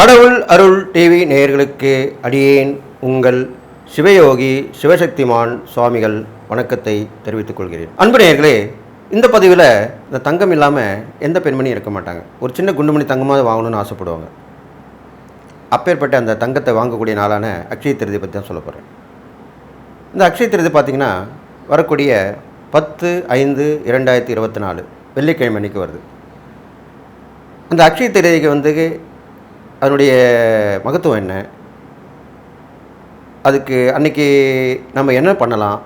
கடவுள் அருள் டிவி நேயர்களுக்கு அடியேன் உங்கள் சிவயோகி சிவசக்திமான் சுவாமிகள் வணக்கத்தை தெரிவித்துக் கொள்கிறேன். அன்பு நேயர்களே இந்த பதிவில் இந்த தங்கம் இல்லாமல் எந்த பெண்மணியும் இருக்க மாட்டாங்க. ஒரு சின்ன குண்டுமணி தங்கமாக வாங்கணும்னு ஆசைப்படுவாங்க. அப்பேற்பட்ட அந்த தங்கத்தை வாங்கக்கூடிய நாளான அக்ஷய திருதி பற்றி தான் சொல்ல போகிறேன் இந்த அக்ஷய திருதி பார்த்திங்கன்னா வரக்கூடிய பத்து ஐந்து இரண்டாயிரத்தி இருபத்தி நாலு வெள்ளிக்கிழமை அன்றைக்கி வருது. அந்த அக்ஷய திருதிக்கு வந்து அதனுடைய மகத்துவம் என்ன? அதுக்கு அன்னைக்கு நம்ம என்ன பண்ணலாம்?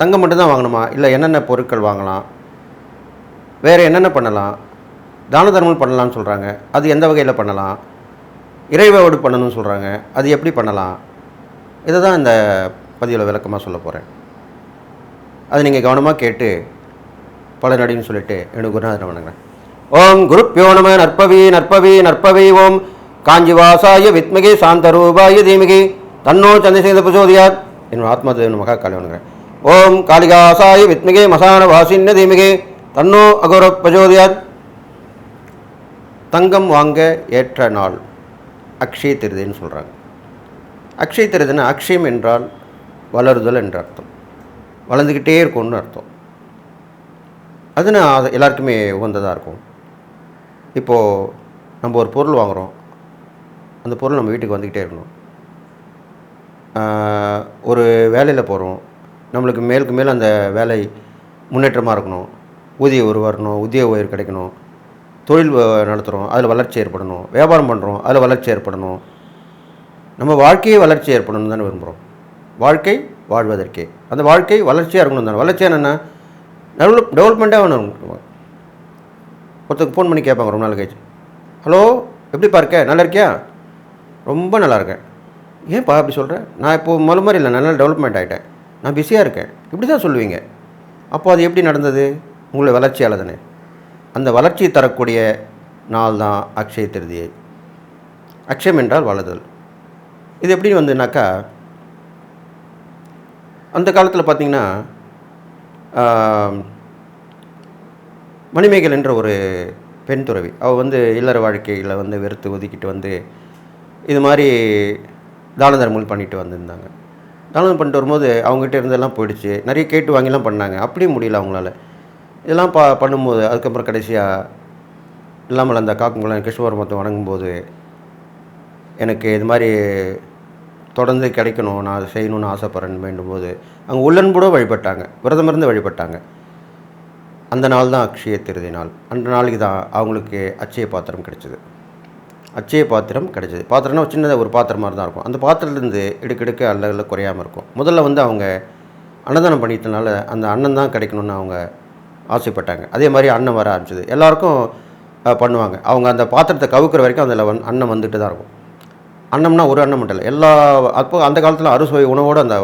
தங்கம் மட்டும்தான் வாங்கணுமா? இல்லை என்னென்ன பொருட்கள் வாங்கலாம்? வேறு என்னென்ன பண்ணலாம்? தான தர்மம் பண்ணலாம்னு சொல்கிறாங்க அது எந்த வகையில் பண்ணலாம்? இறைவோடு பண்ணணும்னு சொல்கிறாங்க அது எப்படி பண்ணலாம்? இதை தான் இந்த பதிவில் விளக்கமாக சொல்ல போகிறேன் அது நீங்கள் கவனமாக கேட்டு பலனடின்னு சொல்லிவிட்டு எனக்கு குருநாதனை வணங்குறேன். ஓம் குருப்பியோ நம நற்பவி நற்பவி நற்பவி ஓம். காஞ்சிவாசாய வித்மகி சாந்தரூபாய தீமகி. தன்னோ சந்திரசேகர பிரசோதியார் என் ஆத்மா தேவன் மகா காளி ஓம் காளிகாசாய வித்மகி மசான வாசின்ன தீமகி. தன்னோ அகோர பிரஜோதியார் தங்கம் வாங்க ஏற்ற நாள். அக்ஷய திருதின்னு சொல்கிறாங்க அக்ஷய திருதினா அக்ஷயம் என்றால் வளருதல் என்ற அர்த்தம். வளர்ந்துக்கிட்டே இருக்கும்னு அர்த்தம். அது நான் எல்லாருக்குமே உகந்ததாக இருக்கும். இப்போது நம்ம ஒரு பொருள் வாங்குகிறோம் அந்த பொருள் நம்ம வீட்டுக்கு வந்துக்கிட்டே இருக்கணும். ஒரு வேலையில் போகிறோம் நம்மளுக்கு மேலுக்கு மேல் அந்த வேலை முன்னேற்றமாக இருக்கணும். ஊதிய உரு வரணும் உத்தியோக உயர் கிடைக்கணும். தொழில் நடத்துகிறோம் அதில் வளர்ச்சி ஏற்படணும். வியாபாரம் பண்ணுறோம் அதில் வளர்ச்சி ஏற்படணும். நம்ம வாழ்க்கையே வளர்ச்சி ஏற்படணும் தானே விரும்புகிறோம் வாழ்க்கை வாழ்வதற்கே. அந்த வாழ்க்கை வளர்ச்சியாக இருக்கணும் தானே. வளர்ச்சி என்னென்னா டெவலப் டெவலப்மெண்ட்டாக வேணும். ஒருத்தருக்கு ஃபோன் பண்ணி கேட்பாங்க ரொம்ப நாள் கழிச்சு. ஹலோ எப்படிப்பா இருக்க? நல்லா இருக்கியா? ரொம்ப நல்லா இருக்கேன். ஏன்ப்பா அப்படி சொல்கிறேன் நான் இப்போது முதல் மாதிரி இல்லை நல்லா டெவலப்மெண்ட் ஆகிட்டேன் நான் பிஸியாக இருக்கேன். இப்படி தான் சொல்லுவீங்க. அப்போ அது எப்படி நடந்தது? உங்களை வளர்ச்சியால் தானே. அந்த வளர்ச்சி தரக்கூடிய நாள் தான் அக்ஷய திருதியை. அக்ஷயம் என்றால் வளருதல். இது எப்படி வந்துனாக்கா அந்த காலத்தில் பார்த்திங்கன்னா மணிமேகல் என்ற ஒரு பெண் துறவி. அவள் வந்து இல்லற வாழ்க்கையில் வந்து வெறுத்து ஒதுக்கிட்டு வந்து இது மாதிரி தான தர்மங்கள் பண்ணிட்டு வந்திருந்தாங்க. தானம் பண்ணிட்டு வரும்போது அவங்ககிட்ட இருந்தெல்லாம் போயிடுச்சு. நிறைய கேட்டு வாங்கிலாம் பண்ணாங்க. அப்படியும் முடியல அவங்களால. இதெல்லாம் பா பண்ணும்போது அதுக்கப்புறம் கடைசியாக இல்லாமல் அந்த காக்குங்குளம் கிருஷ்ணவர் மொத்தம் வணங்கும்போது எனக்கு இது மாதிரி தொடர்ந்து கிடைக்கணும் நான் அதை செய்யணும்னு ஆசைப்பட்றேன்னு வேண்டும்போது அவங்க உள்ளன்போட வழிபட்டாங்க. விரதம் இருந்து வழிபட்டாங்க. அந்த நாள் தான் அக்ஷய திருதி நாள். அந்த நாளைக்கு தான் அவங்களுக்கு அச்சய பாத்திரம் கிடச்சிது. அச்சய பாத்திரம் கிடைச்சிது. பாத்திரம்னா ஒரு சின்னதாக ஒரு பாத்திரம் மாதிரி தான் இருக்கும். அந்த பாத்திரத்துலேருந்து இடுக்கெடுக்க அல்ல குறையாமல் இருக்கும். முதல்ல வந்து அவங்க அன்னதானம் பண்ணிட்டனால அந்த அன்னம் தான் கிடைக்கணும்னு அவங்க ஆசைப்பட்டாங்க. அதே மாதிரி அன்னம் வர ஆரம்பிச்சது. எல்லாருக்கும் பண்ணுவாங்க. அவங்க அந்த பாத்திரத்தை கவுக்கிற வரைக்கும் அதில் வந் அன்னம் வந்துட்டு தான் இருக்கும். அன்னம்னா ஒரு அன்னம் மட்டும் இல்லை. எல்லா அப்போ அந்த காலத்தில் அறுசுவை உணவோடு அந்த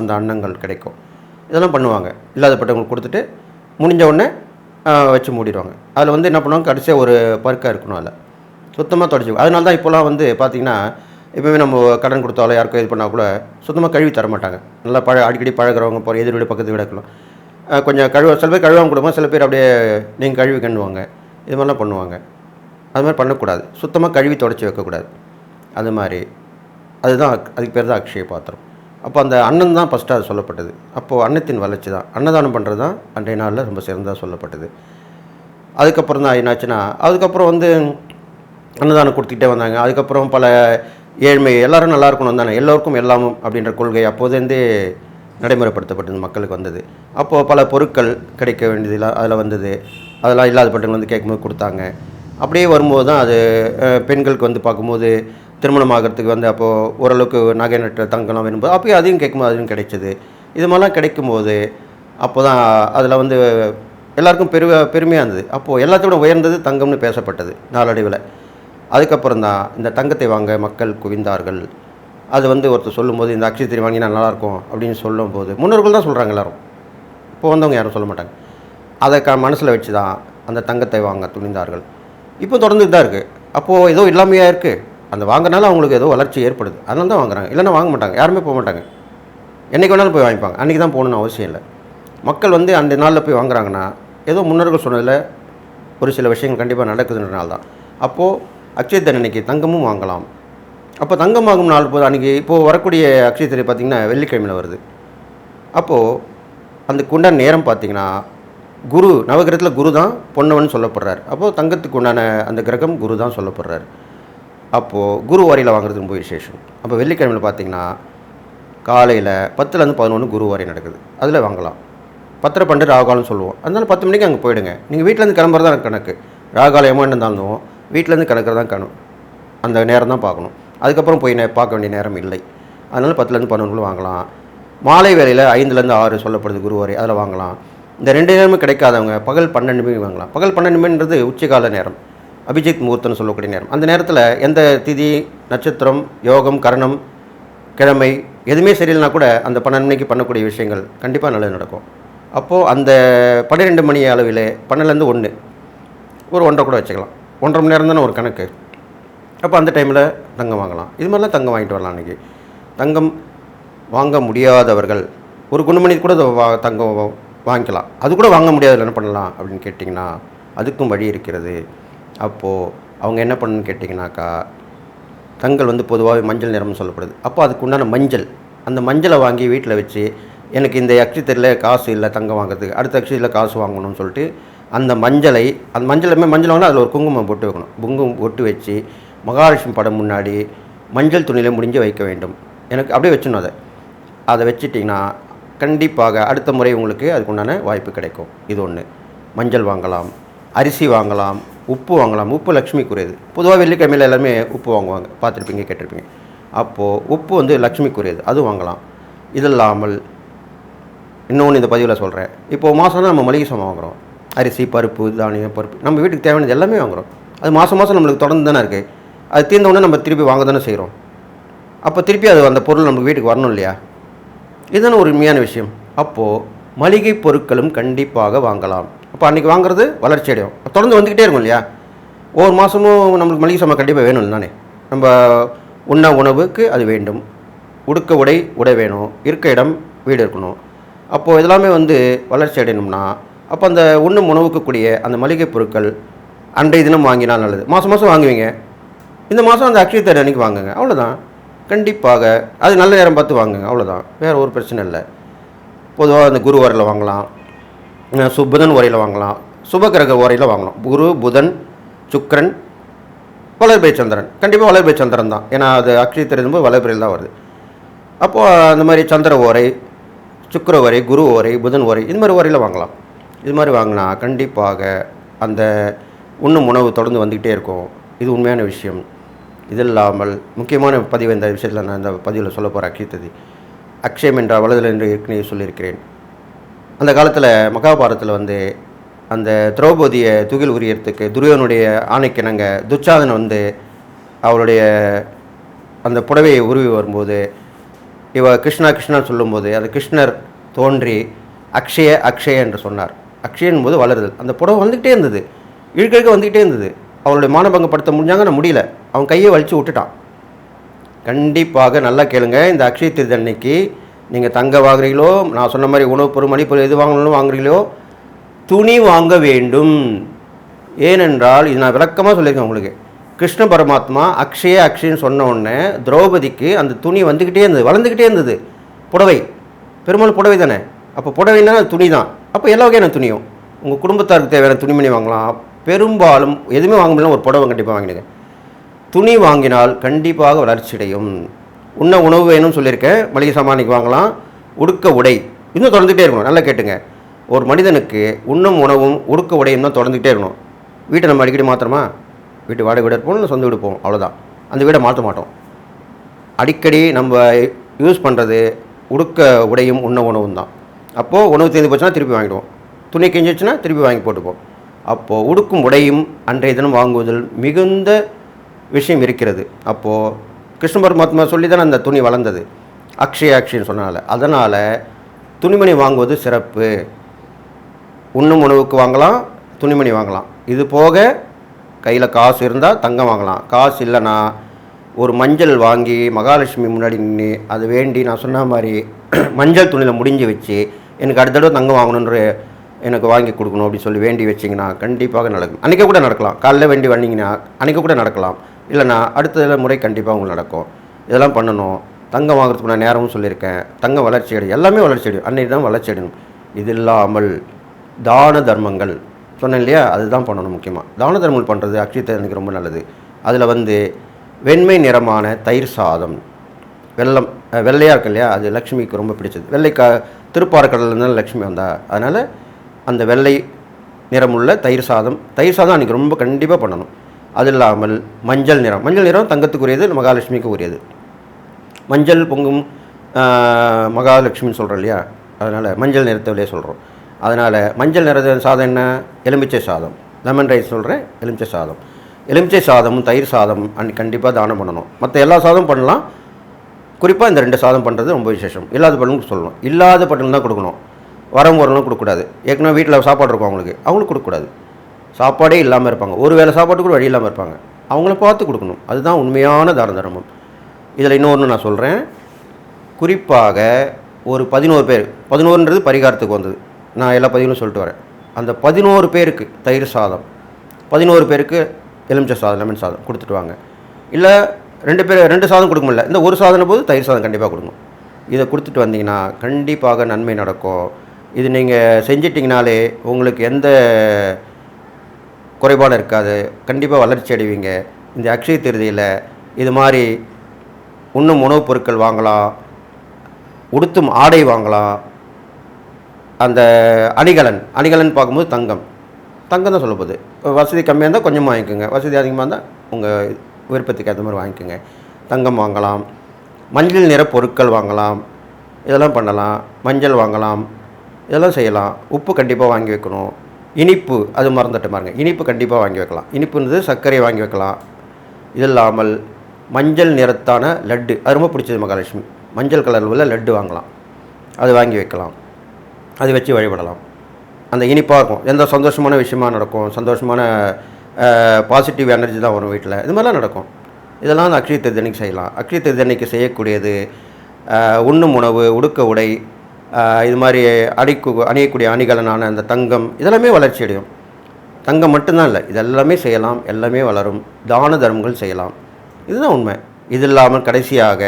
அந்த அன்னங்கள் கிடைக்கும். இதெல்லாம் பண்ணுவாங்க. இல்லாதப்பட்டவங்களுக்கு கொடுத்துட்டு முடிஞ்ச உடனே வச்சு மூடிடுவாங்க. அதில் வந்து என்ன பண்ணுவாங்க? கடைசியாக ஒரு பருக்காக இருக்கணும் அதில். சுத்தமாக தொடச்சி அதனால தான் இப்போலாம் வந்து பார்த்திங்கன்னா எப்போவுமே நம்ம கடன் கொடுத்தாலும் யாருக்கும் இது பண்ணால் கூட சுத்தமாக கழுவி தர மாட்டாங்க. நல்லா பழ அடிக்கடி பழகுறவங்க போகிற எதிர் வீடு பக்கத்து வீடு இருக்கலாம். கொஞ்சம் கழுவ சில பேர் கழுவாமல் கொடுப்போம் சில பேர் அப்படியே நீங்கள் கழுவி கண்ணுவாங்க இது மாதிரிலாம் பண்ணுவாங்க. அது மாதிரி பண்ணக்கூடாது. சுத்தமாக கழுவி தொடச்சி வைக்கக்கூடாது. அது மாதிரி. அதுதான் அதுக்கு பேர் தான் அக்ஷய பாத்திரம். அப்போ அந்த அன்னம் தான் ஃபஸ்ட்டாக அது சொல்லப்பட்டது. அப்போது அன்னத்தின் வளர்ச்சி தான். அன்னதானம் பண்ணுறது தான் அன்றைய நாளில் ரொம்ப சிறந்ததாக சொல்லப்பட்டது. அதுக்கப்புறம் தான் என்னாச்சுன்னா அதுக்கப்புறம் வந்து அன்னதானம் கொடுத்துக்கிட்டே வந்தாங்க. அதுக்கப்புறம் பல ஏழ்மை எல்லாரும் நல்லா இருக்கணும் தானே எல்லோருக்கும் எல்லாமும் அப்படின்ற கொள்கை அப்போதேருந்தே நடைமுறைப்படுத்தப்பட்டது மக்களுக்கு வந்தது. அப்போது பல பொருட்கள் கிடைக்க வேண்டியதெல்லாம் அதில் வந்தது. அதெல்லாம் இல்லாதப்பட்டவங்க வந்து கேட்கும்போது கொடுத்தாங்க. அப்படியே வரும்போது தான் அது பெண்களுக்கு வந்து பார்க்கும்போது திருமணம் ஆகிறதுக்கு வந்து அப்போது ஓரளவுக்கு நகை நட்டு தங்கலாம் வேணும்போது அப்போயும் அதையும் கேட்கும்போது அதுவும் கிடைச்சிது. இது மாதிரிலாம் கிடைக்கும்போது அப்போ தான் அதில் வந்து எல்லாருக்கும் பெரு பெருமையாக இருந்தது. அப்போது எல்லாத்தோட உயர்ந்தது தங்கம்னு பேசப்பட்டது நாளடைவில். அதுக்கப்புறம் தான் இந்த தங்கத்தை வாங்க மக்கள் குவிந்தார்கள். அது வந்து ஒருத்தர் சொல்லும்போது இந்த அக்ஷயத்திரி வாங்கினா நல்லாயிருக்கும் அப்படின்னு சொல்லும்போது முன்னோர்கள் தான் சொல்கிறாங்க எல்லாரும். இப்போ வந்தவங்க யாரும் சொல்ல மாட்டாங்க. அதை க மனசில் வச்சு தான் அந்த தங்கத்தை வாங்க துணிந்தார்கள். இப்போ தொடர்ந்துட்டு தான் இருக்குது அப்போது ஏதோ இல்லாமையாக இருக்குது அந்த வாங்கினால அவங்களுக்கு ஏதோ வளர்ச்சி ஏற்படுது. அதனால தான் வாங்குறாங்க. இல்லைன்னா வாங்க மாட்டாங்க. யாருமே போக மாட்டாங்க. என்றைக்கு வேணாலும் போய் வாங்கிப்பாங்க. அன்றைக்கி தான் போகணுன்னு அவசியம் இல்லை. மக்கள் வந்து அந்த நாளில் போய் வாங்குறாங்கன்னா ஏதோ முன்னோர்கள் சொன்னதில் ஒரு சில விஷயங்கள் கண்டிப்பாக நடக்குதுன்றனால தான். அப்போது அக்ஷய திருதி அன்னைக்கு தங்கமும் வாங்கலாம். அப்போ தங்கம் வாங்கும் நாள் போது அன்றைக்கி இப்போது வரக்கூடிய அக்ஷய திருதி பார்த்திங்கன்னா வெள்ளிக்கிழமையில் வருது. அப்போது அந்த குண்டான நேரம் பார்த்தீங்கன்னா குரு நவகிரகத்தில் குரு தான் பொன்னவன் சொல்லப்படுறார். அப்போது தங்கத்துக்கு உண்டான அந்த கிரகம் குரு தான் சொல்லப்படுறார். அப்போது குரு வாரியில் வாங்குறது ரொம்ப விசேஷம். அப்போ வெள்ளிக்கிழமையில் பார்த்தீங்கன்னா காலையில் பத்துலேருந்து பதினொன்று குரு வாரி நடக்குது. அதில் வாங்கலாம். பத்தரை பன்னெண்டு ராகாலம்னு சொல்லுவோம். அதனால பத்து மணிக்கு அங்கே போயிடுங்க. நீங்கள் வீட்டிலேருந்து கிளம்புறது தான் கணக்கு. ராகாலம் எமௌண்ட் இருந்தாலும் வீட்டிலேருந்து கிடக்கிறது தான் கணக்கு. அந்த நேரம் தான் பார்க்கணும் அதுக்கப்புறம் போய் பார்க்க வேண்டிய நேரம் இல்லை. அதனால் பத்துலேருந்து பதினொன்றுக்குள்ள வாங்கலாம். மாலை வேலையில் ஐந்துலேருந்து ஆறு சொல்லப்படுது குருவாரி அதில் வாங்கலாம். இந்த ரெண்டு நேரமும் கிடைக்காதவங்க பகல் பன்னெண்டு மணி வாங்கலாம். பகல் பன்னெண்டு மணின்றது உச்சிகால நேரம். அபிஜித் முகூர்த்தம்னு சொல்லக்கூடிய நேரம். அந்த நேரத்தில் எந்த திதி நட்சத்திரம் யோகம் கரணம் கிழமை எதுவுமே சரியில்லைனா கூட அந்த பன்னெண்டு மணிக்கு பண்ணக்கூடிய விஷயங்கள் கண்டிப்பாக நல்லது நடக்கும். அப்போது அந்த பன்னிரெண்டு மணி அளவில் பன்னெண்டுலேருந்து ஒன்று ஒரு ஒன்றரை கூட வச்சுக்கலாம். ஒன்றரை மணி நேரம் தானே ஒரு கணக்கு. அப்போ அந்த டைமில் தங்கம் வாங்கலாம். இது மாதிரிலாம் தங்கம் வாங்கிட்டு வரலாம் அன்றைக்கி தங்கம் வாங்க முடியாதவர்கள் ஒரு குண்டுமணி கூட வா தங்கம் வாங்கிக்கலாம். அது கூட வாங்க முடியாதவர்கள் என்ன பண்ணலாம் அப்படின்னு கேட்டிங்கன்னா அதுக்கும் வழி இருக்கிறது. அப்போது அவங்க என்ன பண்ணணும்னு கேட்டிங்கனாக்கா தங்கள் வந்து பொதுவாகவே மஞ்சள் நிறம்னு சொல்லப்படுது. அப்போ அதுக்கு உண்டான மஞ்சள் அந்த மஞ்சளை வாங்கி வீட்டில் வச்சு எனக்கு இந்த அக்ஷயத்தில் காசு இல்லை தங்கம் வாங்குறதுக்கு அடுத்த அக்ஷயத்தில் காசு வாங்கணும்னு சொல்லிட்டு அந்த மஞ்சளை அந்த மஞ்சளுமே மஞ்சள் வாங்கினா அதில் ஒரு குங்குமம் போட்டு வைக்கணும். குங்குமம் போட்டு வச்சு மகாலட்சுமி படம் முன்னாடி மஞ்சள் துணியில் முடிஞ்சு வைக்க வேண்டும். எனக்கு அப்படியே வச்சிடணும் அதை. அதை வச்சுட்டிங்கன்னா கண்டிப்பாக அடுத்த முறை உங்களுக்கு அதுக்கு உண்டான வாய்ப்பு கிடைக்கும். இது ஒன்று மஞ்சள் வாங்கலாம் அரிசி வாங்கலாம் உப்பு வாங்கலாம். உப்பு லக்ஷ்மிக்குரியது பொதுவாக வெள்ளிக்கிழமையில் எல்லாருமே உப்பு வாங்குவாங்க. பார்த்துருப்பீங்க கேட்டிருப்பீங்க. அப்போது உப்பு வந்து லக்ஷ்மி குறையுது அதுவும் வாங்கலாம். இது இல்லாமல் இன்னொன்று இந்த பதிவில் சொல்கிறேன் இப்போது மாதம் நம்ம மளிகை சாமான் வாங்குறோம். அரிசி பருப்பு தானியம் பருப்பு. நம்ம வீட்டுக்கு தேவையானது எல்லாமே வாங்குறோம். அது மாதம் மாதம் நம்மளுக்கு தொடர்ந்து தானே இருக்குது அது தீர்ந்தவுடனே நம்ம திருப்பி வாங்க தானே செய்கிறோம் அப்போ திருப்பி அது அந்த பொருள் நம்ம வீட்டுக்கு வரணும் இல்லையா? இதுதானே ஒரு உண்மையான விஷயம். அப்போது மளிகை பொருட்களும் கண்டிப்பாக வாங்கலாம். இப்போ அன்றைக்கி வாங்குறது வளர்ச்சி அடையும். தொடர்ந்து வந்துக்கிட்டே இருக்கும் இல்லையா? ஒவ்வொரு மாதமும் நம்மளுக்கு மளிகை சாமான் கண்டிப்பாக வேணும் தானே நம்ம உண்ண உணவுக்கு அது வேண்டும். உடுக்க உடை உடை வேணும். இருக்க இடம் வீடு இருக்கணும். அப்போது இதெல்லாமே வந்து வளர்ச்சி அடையணும்னா அப்போ அந்த உண்ணும் உணவுக்கு கூடிய அந்த மளிகை பொருட்கள் அன்றைய தினம் வாங்கினால் நல்லது. மாதம் மாதம் வாங்குவீங்க. இந்த மாதம் அந்த அக்ஷய தேதி அன்னைக்கு வாங்குங்க. அவ்வளோதான் கண்டிப்பாக அது நல்ல நேரம் பார்த்து வாங்குங்க. அவ்வளோதான் வேறு ஒரு பிரச்சனை இல்லை. பொதுவாக அந்த குருவாரில் வாங்கலாம். சு புதன் உரையில் வாங்கலாம். சுபகிரக உரையில் வாங்கலாம் குரு புதன் சுக்கரன் வளர்பை சந்திரன். கண்டிப்பாக வளர்பை சந்திரன் தான். ஏன்னா அது அக்ஷய தெரியும்போது வளர்பிறையில் தான் வருது. அப்போது அந்த மாதிரி சந்திர ஓரை சுக்கர ஓரை குரு ஓரை புதன் ஓரை இது மாதிரி ஓரையில் வாங்கலாம். இது மாதிரி வாங்கினா கண்டிப்பாக அந்த உண்ணும் உணவு தொடர்ந்து வந்துக்கிட்டே இருக்கும். இது உண்மையான விஷயம். இது இல்லாமல் முக்கியமான பதிவு இந்த விஷயத்தில் நான் இந்த பதிவில் சொல்ல போகிற அக்ஷயத்ததி அக்ஷயம் என்ற வலதில் என்று ஏற்கனவே சொல்லியிருக்கிறேன். அந்த காலத்தில் மகாபாரதத்தில் வந்து அந்த திரௌபதியை துகில் உரியறதுக்கு துரியோனுடைய ஆணைக்கிணங்க துச்சாதன் வந்து அவருடைய அந்த புடவையை உருவி வரும்போது இவ கிருஷ்ணா கிருஷ்ணா சொல்லும்போது அது கிருஷ்ணர் தோன்றி அக்ஷய அக்ஷய என்று சொன்னார். அக்ஷயன் போது வளருது அந்த புடவை வந்துக்கிட்டே இருந்தது. இழுக்க இழுக்க வந்துக்கிட்டே இருந்தது. அவருடைய மானபங்கப்படுத்த முடிஞ்சாங்க நான் முடியல. அவன் கையை வலித்து விட்டுட்டான். கண்டிப்பாக நல்லா கேளுங்க. இந்த அக்ஷய திருதன்னைக்கு நீங்கள் தங்க வாங்குறீங்களோ நான் சொன்ன மாதிரி உணவுப் பொருள் மணிப்பொருள் எது வாங்கணும் வாங்குறீங்களோ துணி வாங்க வேண்டும். ஏனென்றால் இது நான் விளக்கமாக சொல்லியிருக்கேன் உங்களுக்கு. கிருஷ்ண பரமாத்மா அக்ஷய அக்ஷயன்னு சொன்ன உடனே திரௌபதிக்கு அந்த துணி வந்துக்கிட்டே இருந்தது வளர்ந்துக்கிட்டே இருந்தது. புடவை. பெரும்பாலும் புடவை தானே? அப்போ புடவைன்னா அது துணி தான் அப்போ எல்லா வகையான துணியும். உங்கள் குடும்பத்தாருக்கு தேவையான துணிமணி வாங்கலாம். பெரும்பாலும் எதுவுமே வாங்க முடியல ஒரு புடவை கண்டிப்பாக வாங்கிடுங்க. துணி வாங்கினால் கண்டிப்பாக வளர்ச்சி அடையும் உண்ண உணவு வேணும்னு சொல்லியிருக்கேன். மளிகை சாமானிக்கு வாங்கலாம். உடுக்க உடை. இன்னும் தொடர்ந்துகிட்டே இருக்கணும். நல்லா கேட்டுங்க. ஒரு மனிதனுக்கு உண்ணும் உணவும் உடுக்க உடையும் தான் தொடர்ந்துகிட்டே இருக்கணும். வீட்டை நம்ம அடிக்கடி மாத்திரமா வீட்டு வாடகை வீடு இருப்போம் இல்லை சொந்த வீடு போவோம். அவ்வளோதான் அந்த வீடை மாற்ற மாட்டோம். அடிக்கடி நம்ம யூஸ் பண்ணுறது உடுக்க உடையும் உண்ண உணவும் தான். அப்போது உணவு தேர்ந்து போச்சுன்னா திருப்பி வாங்கிடுவோம். துணி கிஞ்சிச்சுன்னா திருப்பி வாங்கி போட்டுப்போம். அப்போது உடுக்கும் உடையும் அன்றைய தினம் வாங்குவதில் மிகுந்த விஷயம் இருக்கிறது. அப்போது கிருஷ்ண பரமாத்மா சொல்லி தானே அந்த துணி வளர்ந்தது. அக்ஷய அக்ஷயன்னு சொன்னனால அதனால் துணிமணி வாங்குவது சிறப்பு. உண்ணும் உணவுக்கு வாங்கலாம் துணிமணி வாங்கலாம். இது போக கையில் காசு இருந்தால் தங்கம் வாங்கலாம். காசு இல்லைன்னா ஒரு மஞ்சள் வாங்கி மகாலட்சுமி முன்னாடி நின்று அது வேண்டி நான் சொன்ன மாதிரி மஞ்சள் துணியில் முடிஞ்சு வச்சு எனக்கு அடுத்த தடவை தங்கம் வாங்கணுன்ற எனக்கு வாங்கி கொடுக்கணும் அப்படின்னு சொல்லி வேண்டி வச்சிங்கன்னா கண்டிப்பாக நடக்கும். அன்றைக்கே கூட நடக்கலாம். காலைல வேண்டி வந்தீங்கன்னா அன்றைக்கே கூட நடக்கலாம். இல்லைனா அடுத்த முறை கண்டிப்பாக உங்களுக்கு நடக்கும். இதெல்லாம் பண்ணணும். தங்கம் வாங்குறதுக்கு நான் நேரமும் சொல்லியிருக்கேன். தங்கம் வளர்ச்சி அடையும். எல்லாமே வளர்ச்சி அடையும். அன்னைக்கு தான் வளர்ச்சி அடையணும். இது இல்லாமல் தான தர்மங்கள். சொன்னேன் இல்லையா? அதுதான் பண்ணணும் முக்கியமாக தான தர்மங்கள் பண்ணுறது அக்ஷயத்தை எனக்கு ரொம்ப நல்லது. அதில் வந்து வெண்மை நிறமான தயிர் சாதம். வெள்ளம் வெள்ளையாக இருக்கு இல்லையா? அது லக்ஷ்மிக்கு ரொம்ப பிடிச்சது. வெள்ளை க திருப்பாறக்கடலில் இருந்தாலும் லக்ஷ்மி வந்தா. அதனால் அந்த வெள்ளை நிறமுள்ள தயிர் சாதம். தயிர் சாதம் அன்றைக்கி ரொம்ப கண்டிப்பாக பண்ணணும். அது இல்லாமல் மஞ்சள் நிறம். மஞ்சள் நிறம் தங்கத்துக்குரியது மகாலட்சுமிக்கு உரியது மஞ்சள் பொங்கும் மகாலட்சுமின்னு சொல்கிறோம் இல்லையா? அதனால் மஞ்சள் நிறத்திலே சொல்கிறோம் அதனால் மஞ்சள் நிற சாதம் என்ன? எலுமிச்சை சாதம். லெமன் ரைஸ் சொல்கிறேன் எலுமிச்சை சாதம். எலுமிச்சை சாதமும் தயிர் சாதம் அன் கண்டிப்பாக தானம் பண்ணணும். மற்ற எல்லா சாதமும் பண்ணலாம். குறிப்பாக இந்த ரெண்டு சாதம் பண்ணுறது ரொம்ப விசேஷம். இல்லாத பட்டனுக்கு சொல்லணும். இல்லாத பட்டன் தான் கொடுக்கணும். வரம் வரலாம் கொடுக்கக்கூடாது. ஏற்கனவே வீட்டில் சாப்பாடு இருக்கும் அவங்களுக்கு. அவங்களுக்கு கொடுக்கக்கூடாது. சாப்பாடே இல்லாமல் இருப்பாங்க. ஒரு வேளை சாப்பாட்டு கூட வழி இல்லாமல் இருப்பாங்க. அவங்கள பார்த்து கொடுக்கணும். அதுதான் உண்மையான தான தர்மம் இதில் இன்னொன்று நான் சொல்கிறேன் குறிப்பாக ஒரு பதினோரு பேர் பதினோருன்றது பரிகாரத்துக்கு வந்தது. நான் எல்லா பதிவும் சொல்லிட்டு வரேன். அந்த பதினோரு பேருக்கு தயிர் சாதம் பதினோரு பேருக்கு எலுமிச்சை சாதம் லெமன் சாதம் கொடுத்துட்டு வாங்க. இல்லை ரெண்டு பேர் ரெண்டு சாதம் கொடுக்க முடியல. இந்த ஒரு சாதனை போது தயிர் சாதம் கண்டிப்பாக கொடுக்கணும். இதை கொடுத்துட்டு வந்தீங்கன்னா கண்டிப்பாக நன்மை நடக்கும். இது நீங்கள் செஞ்சிட்டிங்கனாலே உங்களுக்கு எந்த குறைபாடு இருக்காது. கண்டிப்பாக வளர்ச்சி அடைவீங்க. இந்த அக்ஷய திருதியில் இது மாதிரி உண்ணும் உணவுப் பொருட்கள் வாங்கலாம். உடுத்தும் ஆடை வாங்கலாம். அந்த அணிகலன் அணிகலன் பார்க்கும்போது தங்கம். தங்கம் தான் சொல்லப்போகுது. வசதி கம்மியாக இருந்தால் கொஞ்சம் வாங்கிக்கோங்க. வசதி அதிகமாக இருந்தால் உங்கள் விருப்பத்துக்கு ஏற்ற மாதிரி வாங்கிக்கோங்க. தங்கம் வாங்கலாம். மஞ்சள் நிற பொருட்கள் வாங்கலாம். இதெல்லாம் பண்ணலாம். மஞ்சள் வாங்கலாம். இதெல்லாம் செய்யலாம். உப்பு கண்டிப்பாக வாங்கி வைக்கணும். இனிப்பு அது மறந்துட்டு பாருங்க. இனிப்பு கண்டிப்பாக வாங்கி வைக்கலாம். இனிப்புன்றது சர்க்கரை வாங்கி வைக்கலாம். இது இல்லாமல் மஞ்சள் நிறத்தான லட்டு அது ரொம்ப பிடிச்சது மகாலட்சுமி. மஞ்சள் கலர் உள்ள லட்டு வாங்கலாம். அது வாங்கி வைக்கலாம். அது வச்சு வழிபடலாம். அந்த இனிப்பாக இருக்கும். எந்த சந்தோஷமான விஷயமா நடக்கும் சந்தோஷமான பாசிட்டிவ் எனர்ஜி தான் வரும் வீட்டில் இது மாதிரிலாம் நடக்கும். இதெல்லாம் அந்த அக்ஷய திருதணிக்கு செய்யலாம். அக்ஷய திருதணிக்கு செய்யக்கூடியது உண்ணும் உணவு உடுக்க உடை இது மாதிரி அணிக்கு அணியக்கூடிய அணிகலனான அந்த தங்கம் இதெல்லாமே வளர்ச்சி அடையும். தங்கம் மட்டும்தான் இல்லை இதெல்லாமே செய்யலாம் எல்லாமே வளரும் தான தர்மங்கள் செய்யலாம். இதுதான் உண்மை. இது இல்லாமல் கடைசியாக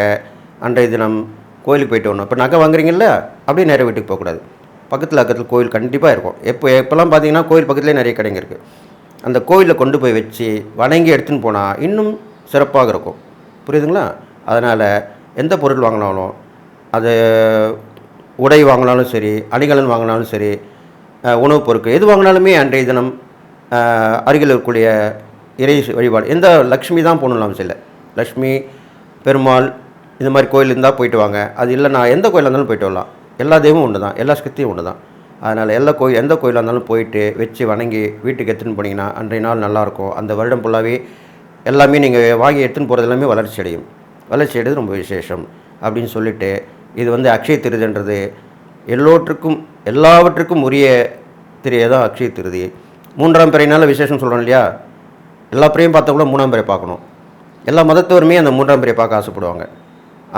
அன்றைய தினம் கோயிலுக்கு போயிட்டு வரணும். இப்போ நகை வாங்குறீங்கல்ல அப்படியே நிறைய வீட்டுக்கு போகக்கூடாது. பக்கத்தில் பக்கத்தில் கோயில் கண்டிப்பாக இருக்கும். எப்போ எப்போல்லாம் பார்த்தீங்கன்னா கோயில் பக்கத்துலேயே நிறைய கடைங்க இருக்குது அந்த கோயிலில் கொண்டு போய் வச்சு வணங்கி எடுத்துன்னு போனால் இன்னும் சிறப்பாக இருக்கும். புரியுதுங்களா? அதனால் எந்த பொருள் வாங்கினாலும் அது உடை வாங்கினாலும் சரி அணிகலன் வாங்கினாலும் சரி உணவுப் பொருட்கள் எது வாங்கினாலுமே அன்றைய தினம் அருகில் இருக்கக்கூடிய இறை வழிபாடு எந்த லக்ஷ்மி தான் போகணும் சில லக்ஷ்மி பெருமாள் இந்த மாதிரி கோயில் இருந்தால் போயிட்டு வாங்க. அது இல்லை நான் எந்த கோயிலாக இருந்தாலும் போயிட்டு வரலாம். எல்லா தெய்வமும் ஒன்று தான் எல்லா சக்தியும் ஒன்று தான். அதனால் எல்லா கோயில் எந்த கோயிலாக இருந்தாலும் போயிட்டு வச்சு வணங்கி வீட்டுக்கு எடுத்துன்னு போனீங்கன்னா அன்றைய நாள் நல்லாயிருக்கும் அந்த வருடம் ஃபுல்லாகவே எல்லாமே நீங்கள் வாங்கி எடுத்துன்னு போகிறது எல்லாமே வளர்ச்சி அடையும். வளர்ச்சி அடைவது ரொம்ப விசேஷம் அப்படின்னு சொல்லிவிட்டு இது வந்து அக்ஷய திருதுன்றது. எல்லோற்றுக்கும் எல்லாவற்றுக்கும் உரிய திரையை தான் அக்ஷய திருதி. மூன்றாம் பிறையினால விசேஷம் சொல்கிறோம் இல்லையா? எல்லா பிறையும் பார்த்தா கூட மூணாம் பிறை பார்க்கணும். எல்லா மதத்தவருமே அந்த மூன்றாம் பிறையை பார்க்க ஆசைப்படுவாங்க.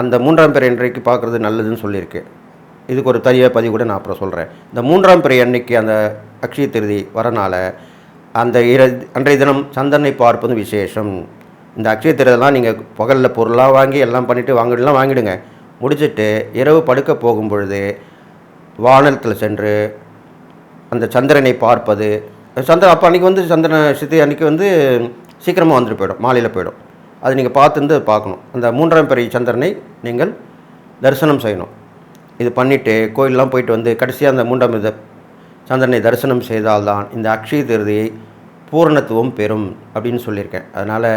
அந்த மூன்றாம் பிறை இன்றைக்கு பார்க்குறது நல்லதுன்னு சொல்லியிருக்கு. இதுக்கு ஒரு தனியாக பதிவு கூட நான் அப்புறம் சொல்கிறேன் இந்த மூன்றாம் பிறை அன்னைக்கு அந்த அக்ஷய திருதி வரனால் அந்த இர அன்றைய தினம் சந்தனை பார்ப்பது விசேஷம். இந்த அக்ஷய திருதெல்லாம் நீங்கள் பகலில் பொருளாக வாங்கி எல்லாம் பண்ணிவிட்டு வாங்கிடலாம் வாங்கிடுங்க. முடிச்சுட்டு இரவு படுக்க போகும் பொழுது வானத்தில் சென்று அந்த சந்திரனை பார்ப்பது. சந்திரன் அப்போ அன்றைக்கி வந்து சந்திரன் சித்தி அன்றைக்கி வந்து சீக்கிரமாக வந்துட்டு போயிடும் மாலையில் போயிடும். அது நீங்கள் பார்த்துருந்து பார்க்கணும். அந்த மூன்றாம் பிறை சந்திரனை நீங்கள் தரிசனம் செய்யணும். இது பண்ணிவிட்டு கோயிலெலாம் போயிட்டு வந்து கடைசியாக அந்த மூன்றாம் இத சந்திரனை தரிசனம் செய்தால்தான் இந்த அக்ஷய திருதியை பூரணத்துவம் பெறும் அப்படின்னு சொல்லியிருக்கேன். அதனால்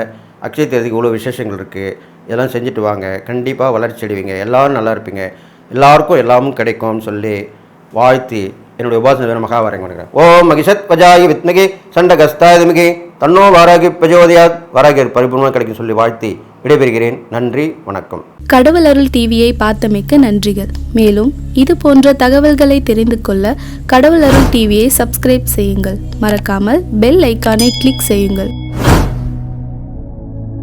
அக்ஷய திருதிக்கு இவ்வளோ விசேஷங்கள் இருக்குது இதெல்லாம் செஞ்சுட்டு வாங்க. கண்டிப்பாக வளர்ச்சி அடைவீங்க. எல்லோரும் நல்லா இருப்பீங்க. எல்லாருக்கும் எல்லாமும் கிடைக்கும்னு சொல்லி வாழ்த்தி என்னுடைய உபாசனை வேறு மகாவாரங்க வணங்குறேன். ஓம் மகிஷத் பஜாயி வித்மகி சண்டகஸ்தாயதுமிகி தன்னோ வாராகி பிரஜோதயாத். வாராகி பரிபூர்ணமாக கிடைக்கும் சொல்லி வாழ்த்தி விடைபெறுகிறேன். நன்றி வணக்கம். கடவுள் அருள் டிவியை பார்த்தமைக்க நன்றிகள். மேலும் இது போன்ற தகவல்களை தெரிந்து கொள்ள கடவுள் அருள் டிவியை சப்ஸ்கிரைப் செய்யுங்கள். மறக்காமல் பெல் ஐக்கானை கிளிக் செய்யுங்கள்.